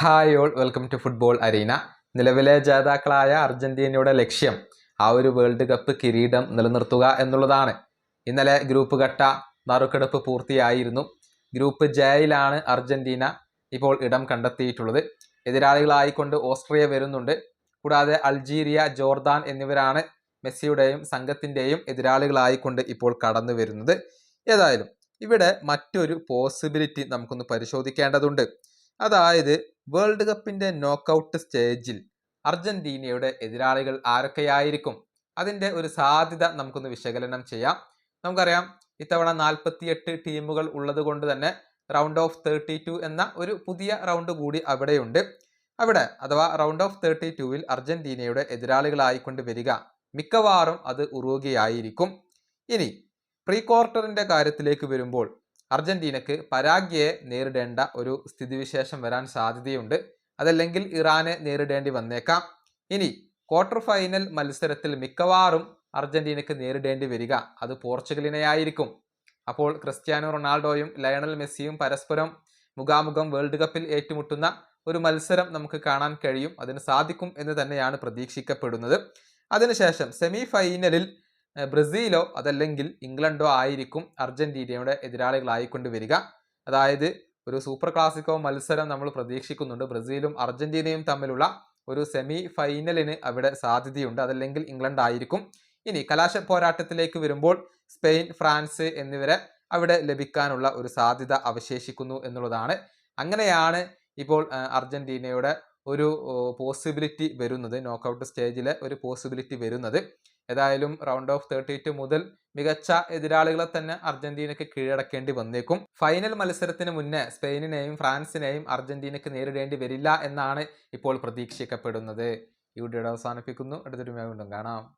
Hi all welcome to football arena. നിലവിലെ ജേതാക്കളായ അർജന്റീനയുടെ ലക്ഷ്യം ആ ഒരു വേൾഡ് കപ്പ് കിരീടം നിലനിർത്തുക എന്നുള്ളതാണ്. ഇന്നലെ ഗ്രൂപ്പ് ഘട്ട നറുക്കെടുപ്പ് പൂർത്തിയായിരുന്നു. ഗ്രൂപ്പ് ജയിലാണ് അർജന്റീന ഇപ്പോൾ ഇടം കണ്ടെത്തിയിട്ടുള്ളത്. എതിരാളികളായിക്കൊണ്ട് ഓസ്ട്രിയ വരുന്നുണ്ട്. കൂടാതെ അൾജീരിയ ജോർദാൻ എന്നിവരാണ് മെസ്സിയുടെയും സംഘത്തിന്റെയും എതിരാളികളായിക്കൊണ്ട് ഇപ്പോൾ കടന്നു വരുന്നത്. ഏതായാലും ഇവിടെ മറ്റൊരു പോസിബിലിറ്റി നമുക്കൊന്ന് പരിശോധിക്കേണ്ടതുണ്ട്. അതായത് വേൾഡ് കപ്പിന്റെ നോക്കൌട്ട് സ്റ്റേജിൽ അർജന്റീനയുടെ എതിരാളികൾ ആരൊക്കെയായിരിക്കും? അതിന്റെ ഒരു സാധ്യത നമുക്കൊന്ന് വിശകലനം ചെയ്യാം. നമുക്കറിയാം ഇത്തവണ നാൽപ്പത്തിയെട്ട് ടീമുകൾ ഉള്ളത് കൊണ്ട് തന്നെ റൗണ്ട് ഓഫ് തേർട്ടി ടു എന്ന ഒരു പുതിയ റൗണ്ട് കൂടി അവിടെയുണ്ട്. അവിടെ അഥവാ റൗണ്ട് ഓഫ് തേർട്ടി ടുവിൽ അർജന്റീനയുടെ എതിരാളികളായിക്കൊണ്ട് വരിക മിക്കവാറും അത് ഉറുകയായിരിക്കും ഇനി പ്രീ ക്വാർട്ടറിന്റെ കാര്യത്തിലേക്ക് വരുമ്പോൾ അർജന്റീനക്ക് പരാഗ്യയെ നേരിടേണ്ട ഒരു സ്ഥിതിവിശേഷം വരാൻ സാധ്യതയുണ്ട്. അതല്ലെങ്കിൽ ഇറാനെ നേരിടേണ്ടി വന്നേക്കാം. ഇനി ക്വാർട്ടർ ഫൈനൽ മത്സരത്തിൽ മിക്കവാറും അർജന്റീനക്ക് നേരിടേണ്ടി വരിക. അത് പോർച്ചുഗലിനെയായിരിക്കും. അപ്പോൾ ക്രിസ്ത്യാനോ റൊണാൾഡോയും ലയണൽ മെസ്സിയും പരസ്പരം മുഖാമുഖം വേൾഡ് കപ്പിൽ ഏറ്റുമുട്ടുന്ന ഒരു മത്സരം നമുക്ക് കാണാൻ കഴിയും. അതിന് സാധിക്കും എന്ന് തന്നെയാണ് പ്രതീക്ഷിക്കപ്പെടുന്നത്. അതിനുശേഷം സെമി ഫൈനലിൽ ബ്രസീലോ അതല്ലെങ്കിൽ ഇംഗ്ലണ്ടോ ആയിരിക്കും അർജന്റീനയുടെ എതിരാളികളായിക്കൊണ്ട് വരിക. അതായത് ഒരു സൂപ്പർ ക്ലാസിക്കോ മത്സരം നമ്മൾ പ്രതീക്ഷിക്കുന്നുണ്ട്. ബ്രസീലും അർജന്റീനയും തമ്മിലുള്ള ഒരു സെമി ഫൈനലിന് അവിടെ സാധ്യതയുണ്ട്. അതല്ലെങ്കിൽ ഇംഗ്ലണ്ട് ആയിരിക്കും. ഇനി കലാശ പോരാട്ടത്തിലേക്ക് വരുമ്പോൾ സ്പെയിൻ ഫ്രാൻസ് എന്നിവരെ അവിടെ ലഭിക്കാനുള്ള ഒരു സാധ്യത അവശേഷിക്കുന്നു എന്നുള്ളതാണ്. അങ്ങനെയാണ് ഇപ്പോൾ അർജന്റീനയുടെ ഒരു പോസിബിലിറ്റി വരുന്നത്. നോക്കൗട്ട് സ്റ്റേജിലെ ഒരു പോസിബിലിറ്റി വരുന്നത്. ഏതായാലും റൗണ്ട് ഓഫ് തേർട്ടി ടു മുതൽ മികച്ച എതിരാളികളെ തന്നെ അർജന്റീനയ്ക്ക് കീഴടക്കേണ്ടി വന്നേക്കും. ഫൈനൽ മത്സരത്തിന് മുന്നേ സ്പെയിനിനെയും ഫ്രാൻസിനെയും അർജന്റീനയ്ക്ക് നേരിടേണ്ടി വരില്ല എന്നാണ് ഇപ്പോൾ പ്രതീക്ഷിക്കപ്പെടുന്നത്. ഈ വീഡിയോയുടെ അവസാനിപ്പിക്കുന്നു. അടുത്തൊരു വീണ്ടും കാണാം.